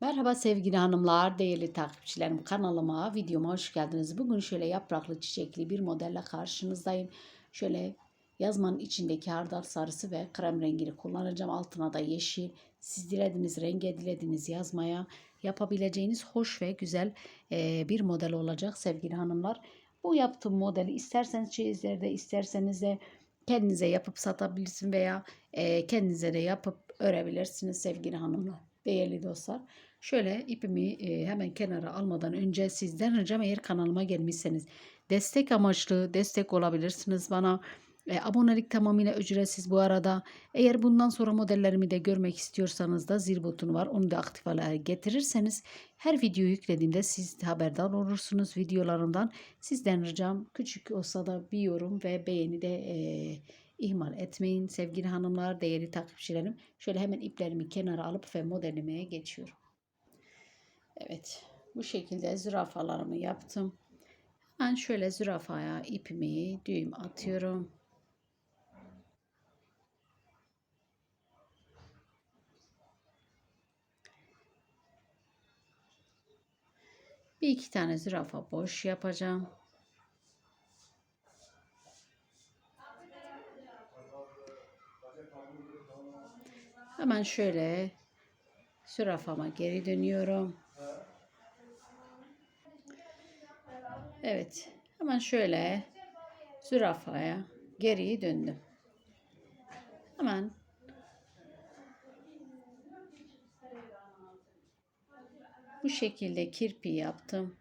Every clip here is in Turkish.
Merhaba sevgili hanımlar, değerli takipçilerim kanalıma, videoma hoş geldiniz. Bugün şöyle yapraklı çiçekli bir modelle karşınızdayım. Şöyle yazmanın içindeki hardal sarısı ve krem rengini kullanacağım. Altına da yeşil. Siz dilediğiniz renge dilediğiniz yazmaya yapabileceğiniz hoş ve güzel eee, bir model olacak sevgili hanımlar. Bu yaptığım modeli isterseniz çeyizlerde isterseniz de kendinize yapıp satabilirsin veya eee, kendinize de yapıp örebilirsiniz sevgili hanımlar. Değerli dostlar. Şöyle ipimi e, hemen kenara almadan önce sizden ricam eğer kanalıma gelmişseniz destek amaçlı destek olabilirsiniz bana. E, abonelik tamamıyla ücretsiz bu arada. Eğer bundan sonra modellerimi de görmek istiyorsanız da zil butonu var. Onu da aktif hale getirirseniz her video yüklediğimde siz haberdar olursunuz videolarımdan. Sizden ricam küçük olsa da bir yorum ve beğeni de e, ihmal etmeyin sevgili hanımlar, değerli takipçilerim. Şöyle hemen iplerimi kenara alıp ve modelime geçiyorum. Evet, bu şekilde zürafalarımı yaptım. Ben şöyle zürafaya ipimi düğüm atıyorum. Bir iki tane zürafa boş yapacağım. Hemen şöyle zürafama geri dönüyorum. Evet. Hemen şöyle zürafaya geri döndüm. Hemen bu şekilde kirpi yaptım.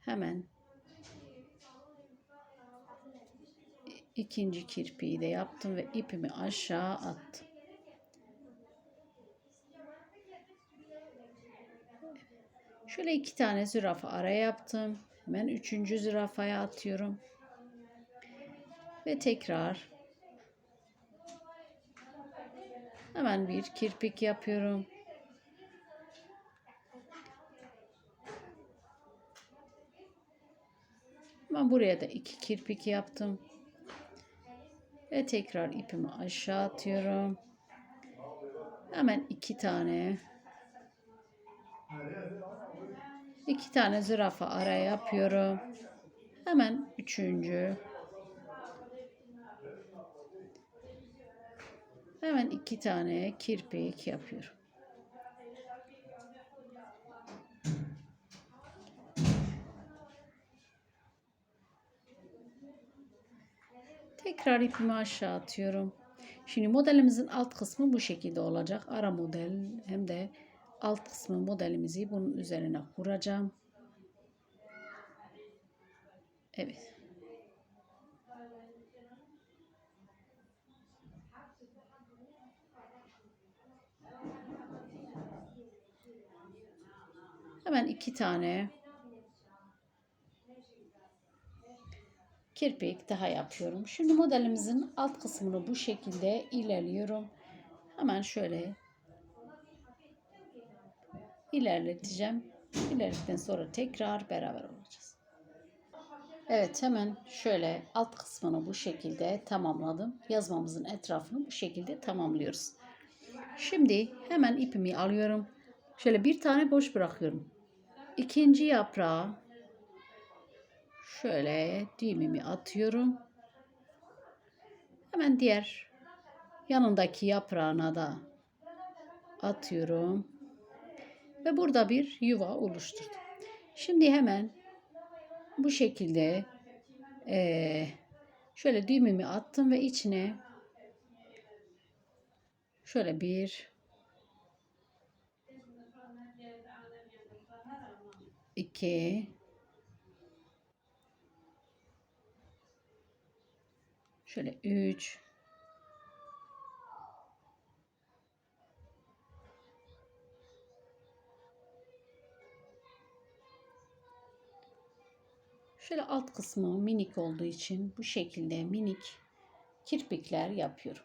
Hemen ikinci kirpiyi de yaptım ve ipimi aşağı attım. Şöyle iki tane zürafa ara yaptım. Hemen üçüncü zürafaya atıyorum. Ve tekrar hemen bir kirpik yapıyorum. Hemen buraya da iki kirpik yaptım. Ve tekrar ipimi aşağı atıyorum. Hemen iki tane iki tane zürafa araya yapıyorum. Hemen üçüncü. Hemen iki tane kirpik yapıyorum. Tekrar ipimi aşağı atıyorum. Şimdi modelimizin alt kısmı bu şekilde olacak. Ara model hem de alt kısmı modelimizi bunun üzerine kuracağım. Evet. Hemen iki tane kirpik daha yapıyorum. Şimdi modelimizin alt kısmını bu şekilde ilerliyorum. Hemen şöyle ilerleteceğim. İlerledikten sonra tekrar beraber olacağız. Evet hemen şöyle alt kısmını bu şekilde tamamladım. Yazmamızın etrafını bu şekilde tamamlıyoruz. Şimdi hemen ipimi alıyorum. Şöyle bir tane boş bırakıyorum. İkinci yaprağı şöyle düğümümü atıyorum. Hemen diğer yanındaki yaprağına da atıyorum. Ve burada bir yuva oluşturdum. Şimdi hemen bu şekilde eee, şöyle düğümümü attım ve içine şöyle bir iki şöyle üç Şöyle alt kısmı minik olduğu için bu şekilde minik kirpikler yapıyorum.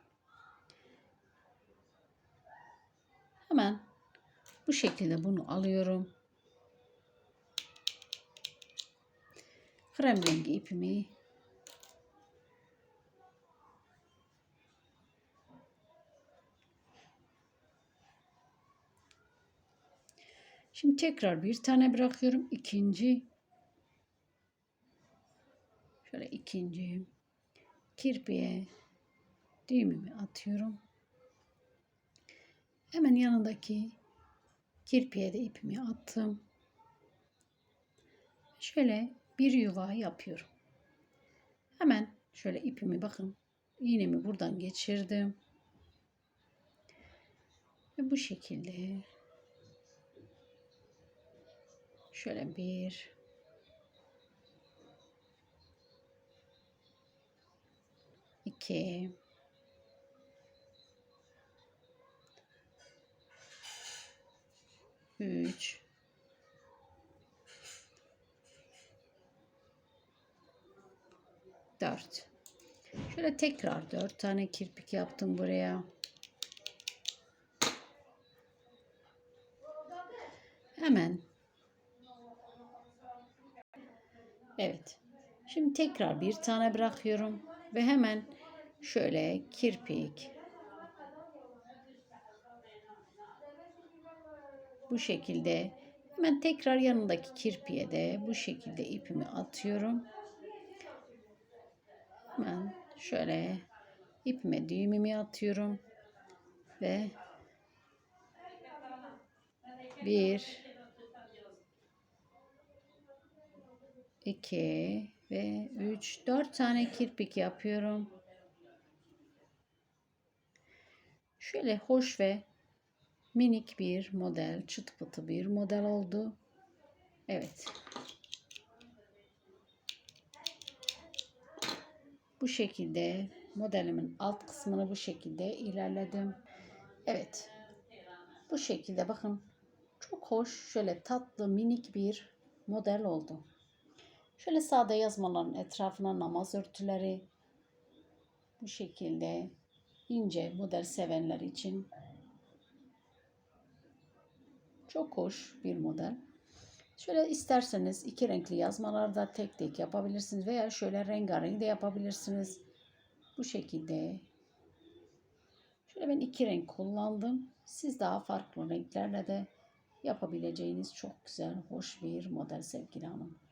Hemen bu şekilde bunu alıyorum. Krem rengi ipimi Şimdi tekrar bir tane bırakıyorum. İkinci şöyle ikinci kirpiye düğümümü atıyorum. Hemen yanındaki kirpiye de ipimi attım. Şöyle bir yuva yapıyorum. Hemen şöyle ipimi bakın iğnemi buradan geçirdim. Ve bu şekilde şöyle bir iki üç dört Şöyle tekrar dört tane kirpik yaptım buraya. Hemen. Evet. Şimdi tekrar bir tane bırakıyorum ve hemen şöyle kirpik bu şekilde hemen tekrar yanındaki kirpiye de bu şekilde ipimi atıyorum. Hemen şöyle ipime düğümümü atıyorum ve bir iki ve üç dört tane kirpik yapıyorum. Şöyle hoş ve minik bir model, çıt pıtı bir model oldu. Evet. Bu şekilde modelimin alt kısmını bu şekilde ilerledim. Evet. Bu şekilde bakın çok hoş şöyle tatlı minik bir model oldu. Şöyle sade yazmaların etrafına namaz örtüleri bu şekilde ince model sevenler için çok hoş bir model. Şöyle isterseniz iki renkli yazmalarda tek tek yapabilirsiniz veya şöyle rengarenk de yapabilirsiniz. Bu şekilde. Şöyle ben iki renk kullandım. Siz daha farklı renklerle de yapabileceğiniz çok güzel, hoş bir model sevgili hanım.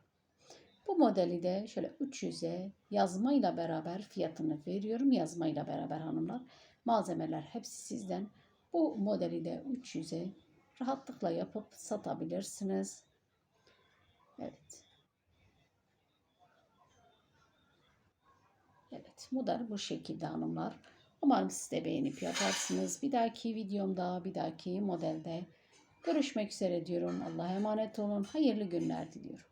Bu modeli de şöyle 300'e yazmayla beraber fiyatını veriyorum. Yazmayla beraber hanımlar. Malzemeler hepsi sizden. Bu modeli de 300'e rahatlıkla yapıp satabilirsiniz. Evet. Evet model bu şekilde hanımlar. Umarım siz de beğenip yaparsınız. Bir dahaki videomda bir dahaki modelde görüşmek üzere diyorum. Allah'a emanet olun. Hayırlı günler diliyorum.